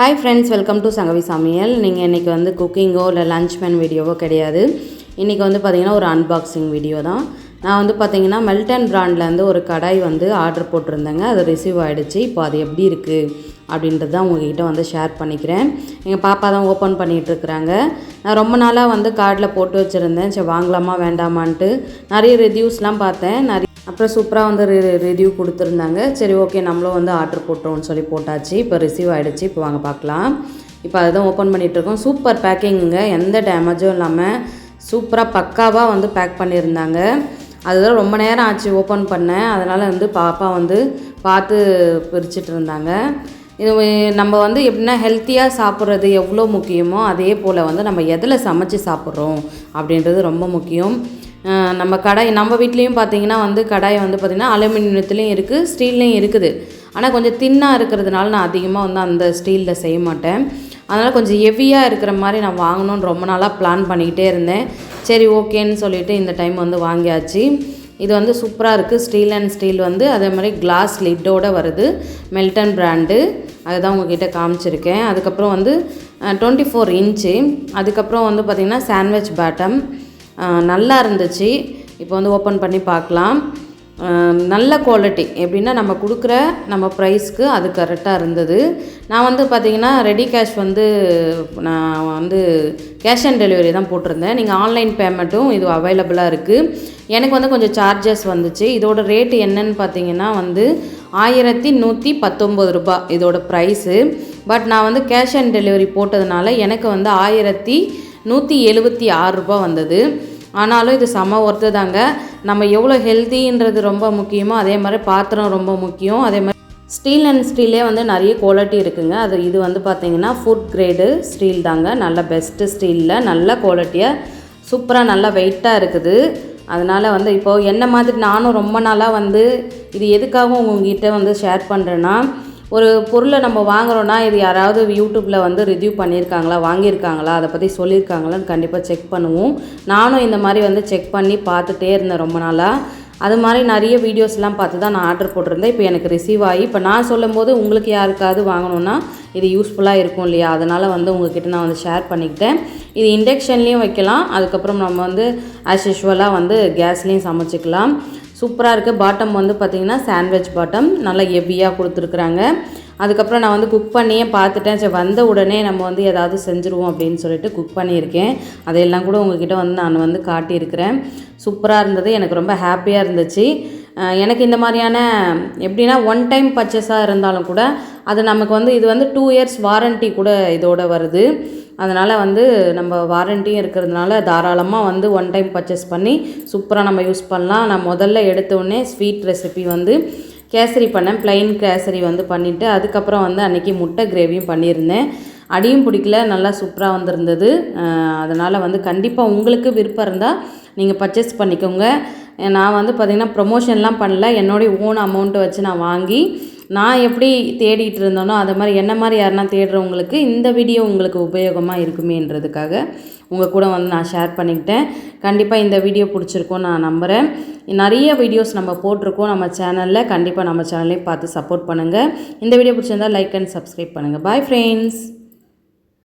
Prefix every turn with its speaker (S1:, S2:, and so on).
S1: Hi friends welcome to Sangavi Samayal நீங்கள் இன்றைக்கி வந்து குக்கிங்கோ இல்லை லன்ச் மேன் வீடியோவோ கிடையாது. இன்றைக்கி வந்து பார்த்திங்கன்னா ஒரு அன்பாக்சிங் வீடியோ தான். நான் வந்து பார்த்திங்கன்னா மெல்டன் பிராண்ட்லேருந்து ஒரு கடாய் வந்து ஆர்டர் போட்டிருந்தேங்க. அது ரிசீவ் ஆகிடுச்சு இப்போ அது எப்படி இருக்குது அப்படின்றது தான் உங்ககிட்ட வந்து ஷேர் பண்ணிக்கிறேன். எங்கள் பாப்பா தான் ஓப்பன் பண்ணிகிட்டு இருக்கிறாங்க. நான் ரொம்ப நாளாக வந்து கார்டில் போட்டு வச்சுருந்தேன். சரி வாங்கலாமா வேண்டாமான்ட்டு நிறைய ரிவ்யூஸ்லாம் பார்த்தேன். நிறைய அப்புறம் சூப்பராக வந்து ரிவ்யூ கொடுத்துருந்தாங்க. சரி ஓகே நம்மளும் வந்து ஆர்டர் போட்டோம்னு சொல்லி போட்டாச்சு. இப்போ ரிசீவ் ஆகிடுச்சு இப்போ வாங்க பார்க்கலாம். இப்போ அதுதான் ஓப்பன் பண்ணிகிட்ருக்கோம் சூப்பர் பேக்கிங்குங்க எந்த டேமேஜும் இல்லாமல் சூப்பராக பக்காவாக வந்து பேக் பண்ணியிருந்தாங்க. அதுதான் ரொம்ப நேரம் ஆச்சு ஓப்பன் பண்ணேன் அதனால் வந்து பாப்பா வந்து பார்த்து பிரிச்சுட்டு இருந்தாங்க. இது நம்ம வந்து எப்படின்னா ஹெல்த்தியாக சாப்பிட்றது எவ்வளோ முக்கியமோ அதே போல் வந்து நம்ம எதில் சமைச்சு சாப்பிட்றோம் அப்படின்றது ரொம்ப முக்கியம். நம்ம கடாய் நம்ம வீட்லேயும் பார்த்தீங்கன்னா வந்து கடாய் வந்து பார்த்திங்கன்னா அலுமினியத்துலேயும் இருக்குது ஸ்டீல்லையும் இருக்குது. ஆனால் கொஞ்சம் தின்னாக இருக்கிறதுனால நான் அதிகமாக வந்து அந்த ஸ்டீலில் செய்ய மாட்டேன். அதனால் கொஞ்சம் ஹெவியாக இருக்கிற மாதிரி நான் வாங்கணும்னு ரொம்ப நாளாக பிளான் பண்ணிக்கிட்டே இருந்தேன். சரி ஓகேன்னு சொல்லிவிட்டு இந்த டைம் வந்து வாங்கியாச்சு. இது வந்து சூப்பராக இருக்குது ஸ்டீல் அண்ட் ஸ்டீல் வந்து அதே மாதிரி கிளாஸ் லிட்டோடு வருது. மெல்டன் பிராண்டு அதுதான் உங்ககிட்ட காமிச்சிருக்கேன். அதுக்கப்புறம் வந்து டுவெண்ட்டி ஃபோர் இன்ச்சு அதுக்கப்புறம் வந்து பார்த்திங்கன்னா சாண்ட்விச் பேட்டம் நல்லா இருந்துச்சு. இப்போ வந்து ஓப்பன் பண்ணி பார்க்கலாம். நல்ல குவாலிட்டி எப்படின்னா நம்ம கொடுக்குற நம்ம ப்ரைஸ்க்கு அது கரெக்டாக இருந்தது. நான் வந்து பார்த்திங்கன்னா ரெடி கேஷ் வந்து நான் வந்து கேஷ் ஆன் டெலிவரி தான் போட்டிருந்தேன். நீங்கள் ஆன்லைன் பேமெண்ட்டும் இது அவைலபிளாக இருக்குது எனக்கு வந்து கொஞ்சம் சார்ஜஸ் வந்துச்சு. இதோட ரேட்டு என்னன்னு பார்த்தீங்கன்னா வந்து ஆயிரத்தி நூற்றி பத்தொம்பது ரூபாய் இதோட ப்ரைஸு பட் நான் வந்து கேஷ் ஆன் டெலிவரி போட்டதுனால எனக்கு வந்து ஆயிரத்தி நூற்றி எழுபத்தி ஆறு ரூபாய் வந்தது. ஆனாலும் இது செம ஒர்த்து தாங்க. நம்ம எவ்வளோ ஹெல்த்தின்றது ரொம்ப முக்கியமோ அதே மாதிரி பாத்திரம் ரொம்ப முக்கியம். அதே மாதிரி ஸ்டீல் அண்ட் ஸ்டீலே வந்து நிறைய குவாலிட்டி இருக்குதுங்க அது இது வந்து பார்த்திங்கன்னா ஃபுட் கிரேடு ஸ்டீல் தாங்க. நல்ல பெஸ்ட்டு ஸ்டீலில் நல்ல குவாலிட்டியாக சூப்பராக நல்லா வெயிட்டாக இருக்குது. அதனால் வந்து இப்போது என்ன மாதிரி நானும் ரொம்ப நாளாக வந்து இது எதுக்காகவும் உங்ககிட்ட வந்து ஷேர் பண்ணுறேன்னா ஒரு பொருளை நம்ம வாங்குறோன்னா இது யாராவது யூடியூப்பில் வந்து ரிவ்யூ பண்ணியிருக்காங்களா வாங்கியிருக்காங்களா அதை பற்றி சொல்லியிருக்காங்களான்னு கண்டிப்பாக செக் பண்ணுவோம். நானும் இந்த மாதிரி வந்து செக் பண்ணி பார்த்துட்டே இருந்தேன் ரொம்ப நாளாக அது மாதிரி நிறைய வீடியோஸ்லாம் பார்த்து தான் நான் ஆர்டர் போட்டிருந்தேன். இப்போ எனக்கு ரிசீவ் ஆகி இப்போ நான் சொல்லும்போது உங்களுக்கு யாருக்காவது வாங்கணுன்னா இது யூஸ்ஃபுல்லாக இருக்கும் இல்லையா? அதனால் வந்து உங்ககிட்ட நான் வந்து ஷேர் பண்ணிக்கிட்டேன். இது இண்டக்ஷன்லேயும் வைக்கலாம். அதுக்கப்புறம் நம்ம வந்து ஆஸ் யூஷுவலாக வந்து கேஸ்லேயும் சமைச்சிக்கலாம். சூப்பராக இருக்குது பாட்டம் வந்து பார்த்திங்கன்னா சாண்ட்விச் பாட்டம் நல்லா ஹெவியாக கொடுத்துருக்குறாங்க. அதுக்கப்புறம் நான் வந்து குக் பண்ணியே பார்த்துட்டேன் சரி வந்த உடனே நம்ம வந்து ஏதாவது செஞ்சுருவோம் அப்படின்னு சொல்லிட்டு குக் பண்ணியிருக்கேன். அதையெல்லாம் கூட உங்ககிட்ட வந்து நான் வந்து காட்டியிருக்கிறேன். சூப்பராக இருந்தது. எனக்கு ரொம்ப ஹாப்பியாக இருந்துச்சு. எனக்கு இந்த மாதிரியான எப்படின்னா ஒன் டைம் பர்ச்சேஸாக இருந்தாலும் கூட அது நமக்கு வந்து இது வந்து டூ இயர்ஸ் வாரண்ட்டி கூட இதோட வருது. அதனால் வந்து நம்ம வாரண்ட்டியும் இருக்கிறதுனால தாராளமாக வந்து ஒன் டைம் பர்ச்சேஸ் பண்ணி சூப்பராக நம்ம யூஸ் பண்ணலாம். நான் முதல்ல எடுத்தோடனே ஸ்வீட் ரெசிபி வந்து கேசரி பண்ணேன். ப்ளைன் கேசரி வந்து பண்ணிவிட்டு அதுக்கப்புறம் வந்து அன்றைக்கி முட்டை கிரேவியும் பண்ணியிருந்தேன். அடியும் பிடிக்கல. நல்லா சூப்பராக வந்திருந்தது. அதனால் வந்து கண்டிப்பாக உங்களுக்கு விருப்பம் இருந்தால் நீங்கள் பர்ச்சேஸ் பண்ணிக்கோங்க. நான் வந்து பார்த்திங்கன்னா ப்ரொமோஷன்லாம் பண்ணல. என்னுடைய ஓன் அமௌண்ட்டை வச்சு நான் வாங்கி நான் எப்படி தேடிட்டு இருந்தேனோ அதை மாதிரி என்ன மாதிரி யாருன்னா தேடுறவங்களுக்கு இந்த வீடியோ உங்களுக்கு உபயோகமாக இருக்குமேன்றதுக்காக உங்கள் கூட வந்து நான் ஷேர் பண்ணிக்கிட்டேன். கண்டிப்பாக இந்த வீடியோ பிடிச்சிருக்கோம் நான் நம்புகிறேன் நிறைய வீடியோஸ் நம்ம போட்டிருக்கோம் நம்ம சேனலில் கண்டிப்பாக நம்ம சேனல்லையும் பார்த்து சப்போர்ட் பண்ணுங்கள் இந்த வீடியோ பிடிச்சிருந்தா லைக் அண்ட் சப்ஸ்கிரைப் பண்ணுங்கள் பாய் ஃப்ரெண்ட்ஸ்